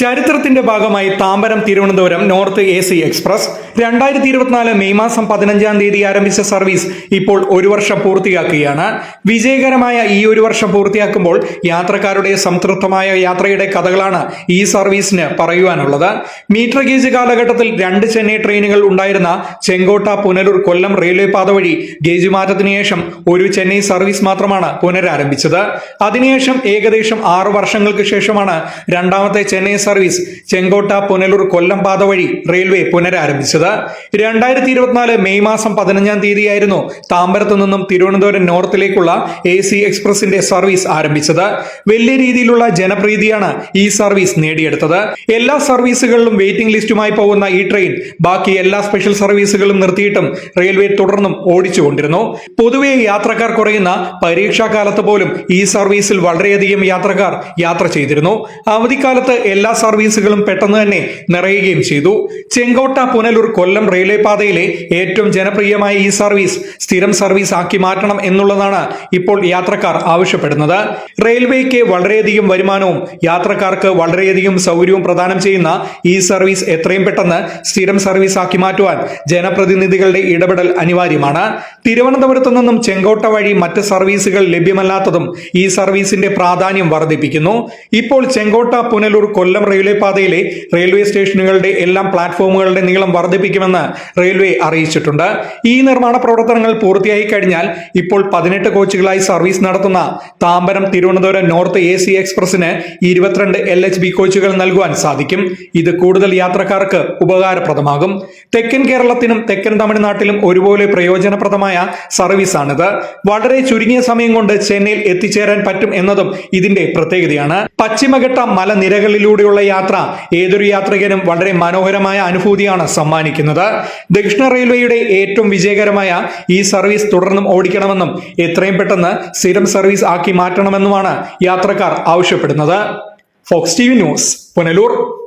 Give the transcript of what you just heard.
ചരിത്രത്തിന്റെ ഭാഗമായി Tambaram Thiruvananthapuram north A C express. രണ്ടായിരത്തി ഇരുപത്തിനാല് മെയ് മാസം പതിനഞ്ചാം തീയതി ആരംഭിച്ച സർവീസ് ഇപ്പോൾ ഒരു വർഷം പൂർത്തിയാക്കുകയാണ്. വിജയകരമായ ഈ ഒരു വർഷം പൂർത്തിയാക്കുമ്പോൾ യാത്രക്കാരുടെ സംതൃപ്തമായ യാത്രയുടെ കഥകളാണ് ഈ സർവീസിന് പറയുവാനുള്ളത്. മീറ്റർ ഗേജ് കാലഘട്ടത്തിൽ രണ്ട് ചെന്നൈ ട്രെയിനുകൾ ഉണ്ടായിരുന്ന ചെങ്കോട്ട പുനലൂർ കൊല്ലം റെയിൽവേ പാത വഴി ഗേജ് മാറ്റത്തിന് ശേഷം ഒരു ചെന്നൈ സർവീസ് മാത്രമാണ് പുനരാരംഭിച്ചത്. അതിനുശേഷം ഏകദേശം ആറു വർഷങ്ങൾക്ക് ശേഷമാണ് രണ്ടാമത്തെ ചെന്നൈ സർവീസ് ചെങ്കോട്ട പുനലൂർ കൊല്ലം പാത വഴി റെയിൽവേ പുനരാരംഭിച്ചത്. രണ്ടായിരത്തി ഇരുപത്തിനാല് മെയ് മാസം പതിനഞ്ചാം തീയതിയായിരുന്നു താമ്പരത്ത് നിന്നും തിരുവനന്തപുരം നോർത്തിലേക്കുള്ള എ സി എക്സ്പ്രസിന്റെ സർവീസ് ആരംഭിച്ചത്. വലിയ രീതിയിലുള്ള ജനപ്രീതിയാണ് ഈ സർവീസ് നേടിയെടുത്തത്. എല്ലാ സർവീസുകളിലും വെയിറ്റിംഗ് ലിസ്റ്റുമായി പോകുന്ന ഈ ട്രെയിൻ ബാക്കി എല്ലാ സ്പെഷ്യൽ സർവീസുകളും നിർത്തിയിട്ടും റെയിൽവേ തുടർന്നും ഓടിച്ചുകൊണ്ടിരുന്നു. പൊതുവെ യാത്രക്കാർ കുറയുന്ന പരീക്ഷാ കാലത്ത് പോലും ഈ സർവീസിൽ വളരെയധികം യാത്രക്കാർ യാത്ര ചെയ്തിരുന്നു. അവധിക്കാലത്ത് എല്ലാ സർവീസുകളും പെട്ടെന്ന് തന്നെ നിറയുകയും ചെയ്തു. ചെങ്കോട്ട പുനലൂർ കൊല്ലം റെയിൽവേ പാതയിലെ ഏറ്റവും ജനപ്രിയമായ ഈ സർവീസ് സ്ഥിരം സർവീസ് ആക്കി മാറ്റണം എന്നുള്ളതാണ് ഇപ്പോൾ യാത്രക്കാർ ആവശ്യപ്പെടുന്നത്. റെയിൽവേക്ക് വളരെയധികം വരുമാനവും യാത്രക്കാർക്ക് വളരെയധികം സൗകര്യവും പ്രദാനം ചെയ്യുന്ന ഈ സർവീസ് എത്രയും പെട്ടെന്ന് സ്ഥിരം സർവീസ് ആക്കി മാറ്റുവാൻ ജനപ്രതിനിധികളുടെ ഇടപെടൽ അനിവാര്യമാണ്. തിരുവനന്തപുരത്തു നിന്നും ചെങ്കോട്ട വഴി മറ്റ് സർവീസുകൾ ലഭ്യമല്ലാത്തതും ഈ സർവീസിന്റെ പ്രാധാന്യം വർദ്ധിപ്പിക്കുന്നു. ഇപ്പോൾ ചെങ്കോട്ട പുനലൂർ കൊല്ലം റെയിൽവേ പാതയിലെ റെയിൽവേ സ്റ്റേഷനുകളുടെ എല്ലാം പ്ലാറ്റ്ഫോമുകളുടെ നീളം വർദ്ധിപ്പിക്കുമെന്ന് റെയിൽവേ അറിയിച്ചിട്ടുണ്ട്. ഈ നിർമ്മാണ പ്രവർത്തനങ്ങൾ പൂർത്തിയായി കഴിഞ്ഞാൽ ഇപ്പോൾ പതിനെട്ട് കോച്ചുകളായി സർവീസ് നടത്തുന്ന Tambaram Thiruvananthapuram north A C എക്സ്പ്രസിന് ഇരുപത്തിരണ്ട് എൽ എച്ച് ബി കോച്ചുകൾ നൽകുവാൻ സാധിക്കും. ഇത് കൂടുതൽ യാത്രക്കാർക്ക് ഉപകാരപ്രദമാകും. തെക്കൻ കേരളത്തിനും തെക്കൻ തമിഴ്നാട്ടിലും ഒരുപോലെ പ്രയോജനപ്രദമായ സർവീസാണിത്. വളരെ ചുരുങ്ങിയ സമയം കൊണ്ട് ചെന്നൈയിൽ എത്തിച്ചേരാൻ പറ്റും എന്നതും ഇതിന്റെ പ്രത്യേകതയാണ്. പശ്ചിമഘട്ട മലനിരകളിലൂടെയുള്ള യാത്ര ഏതൊരു യാത്രികനും വളരെ മനോഹരമായ അനുഭൂതിയാണ് സമ്മാനിക്കുന്നത്. ദക്ഷിണ റെയിൽവേയുടെ ഏറ്റവും വിജയകരമായ ഈ സർവീസ് തുടർന്നും ഓടിക്കണമെന്നും എത്രയും പെട്ടെന്ന് സ്ഥിരം സർവീസ് ആക്കി മാറ്റണമെന്നുമാണ് യാത്രക്കാർ ആവശ്യപ്പെടുന്നത്. Fox T news Punalur.